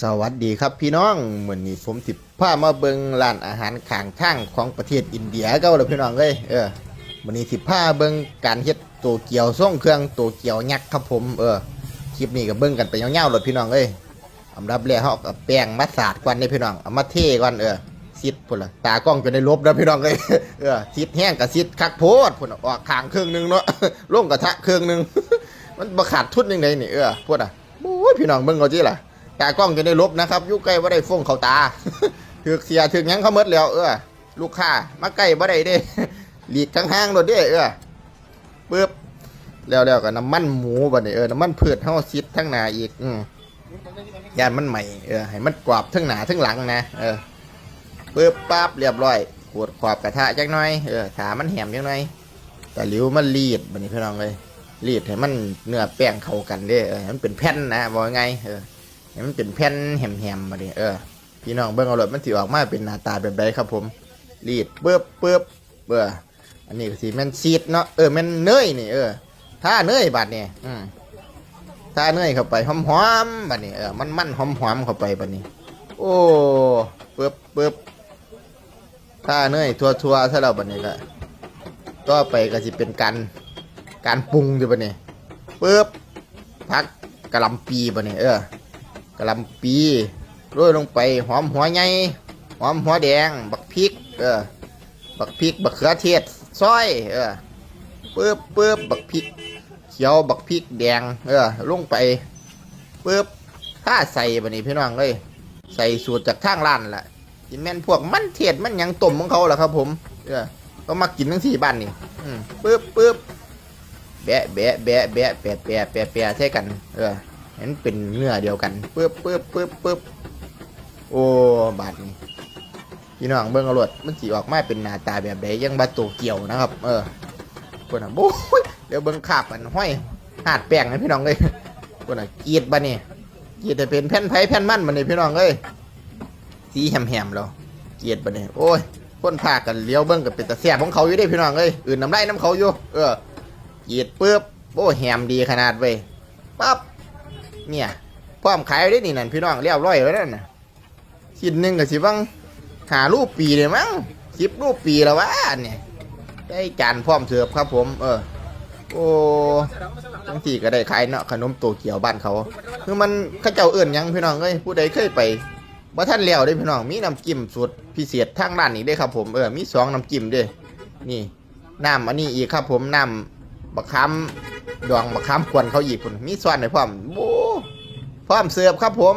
สวัสดีครับพี่น้องวันนี้ผมสิพามาเบิงร้านอาหารข้างทางของประเทศอินเดียก็เลยพี่น้องเอ้ยเออวันนี้สิพาเบิงการเฮ็ดโตเกียวส่งเครื่องโตเกียวยักษ์ครับผมเออคลิปนี้ก็เบิงกันไปยาๆเลยพี่น้องเอ้ยอันดับแรกเฮากับแป้งมาสาดก่อนนี่พี่น้องเอามาเทก่อนเออซิดพุ่นละตากล้องจะได้ลบแล้วพี่น้องเอ้ยเออซิดแห้งกับซิดคักโพดพุ่นน่ะออกขางครึ่งหนึงเนาะลงกระทะครึ่งหนึงมันบ่ขาดทุนยังไงนี่เออพุ่นอะโอ้ยพี่น้องเบิ่งเอาจิล่ะ ตากล้องจะได้ลบนะครับยู่ใกล้บ่ได้ฟงเขาตาถือเสียถือยังเขาหมดแล้ว เออลูกค้ามาใกล้บ่ได้เด้หลีกข้างๆโดดเด้เออปึ๊บแล้วแล้วก็น้ำมันหมูบัดนี้เออน้ำมันพืชเฮาซิดทั้งหน้าอีกอืมยานมันใหม่เออให้มันกรอบทั้งหน้าทั้งหลังนะเออปึ๊บปั๊บเรียบร้อยขวดขอบกระทะจักหน่อยเออถามันแหมจักหน่อยแต่หลิวมันรีดบัดนี้พี่น้องเลยรีดให้มันเนื้อแป้งเข้ากันเด้เออมันเป็นแผ่นนะบอกไงเออ ให้มันเป็นแผ่นแหมๆมาดิเออพี่น้องเบิ่งเอาเลยมันสิออกมาเป็นหน้าตาแบบใดครับผมรีดเปื้บเปื้บเบื่ออันนี้ก็สิแม่นซีดเนาะเออแม่นเนยนี่เออถ้าเนยบาดนี่อืมถ้าเนยเข้าไปหอมๆบาดนี่เออมันมันหอมๆเข้าไปบาดนี้โอ้เปื้บเปื้บถ้าเนยทั่วๆซะแล้วบาดนี้ก็ต่อไปก็สิเป็นการการปรุงอยู่บาดนี้เปื้บพักกะลำปีบาดนี้เออ กะลำปีโรยลงไปหอมหัวใหญ่หอมหัวแดง บักพริก เออ บักพริก บักเขือเทศซอย เออปึ๊บปึ๊บบักพริก เขียว บักพริกแดง เออ ลงไปปึ๊บถ้าใส่บันนี้พี่น้องเลย ใส่สูตรจากทางร้านแหละที่แม่นพวกมันเทศมันยังต้มของเขาแหละครับ ผม เออก็มากินทั้งสี่บ้านนี่อืมปึ๊บปึ๊บแบะแบะแบะแบะแปะแปะแปะแปะใช่กัน เออ เห็นเป็นเนื้อเดียวกันปึ๊บปึ๊บปึ๊บปึ๊บโอ้บาดนี้พี่น้องเบิ่งเอารถมันสีออกมาเป็นหน้าตาแบบใดยังบาโตเกี่ยวนะครับ เออคนอะโอ้ยเดี๋ยวเบิ่งขาบมันห้อยหาดแป้งนะพี่น้องเลยคนอะกีดบานี่กีดแต่เป็นแผ่นไผ่แผ่นมันบันนี่พี่น้องเลยสีแหมๆแล้วกรีดบานี่โอ้ยคนพากันเลี้ยวเบิ่งกับเป็นตะแสบของเขาอยู่ได้พี่น้องเลยอื่นน้ำไล่น้ำเขาอยู่เออกรีดปึ๊บโอ้แหมดีขนาดเว้ยปั๊บ เนี่ยพร้อมขายได้นี่นั่นพี่น้องเรียบร้อยแล้วนั่นน่ะชิ้นหนึ่งก็สิบังหารูปปีเลยมั้งสิบรูปปีแล้ววะเนี่ยได้จานพร้อมเสิร์ฟครับผม เออ โอ้ทั้งที่ก็ได้ขายเนาะขนมโตเกียวบ้านเขา คือมันข้าเจ้าเอื่นยังพี่น้องเอ้ยผู้ใดเคยไปบ่ท่านแล้วได้พี่น้องมีน้ำจิ้มสูตรพิเศษทางด้านนี้ได้ครับผมเออมีสองน้ำจิ้มด้วยนี่น้ำอันนี้อีกครับผมน้ำบักคำดองบักคำควนเขาอีกพุ่นมีส่วนในพร้อมโอ้ พร้อมเสิร์ฟครับผม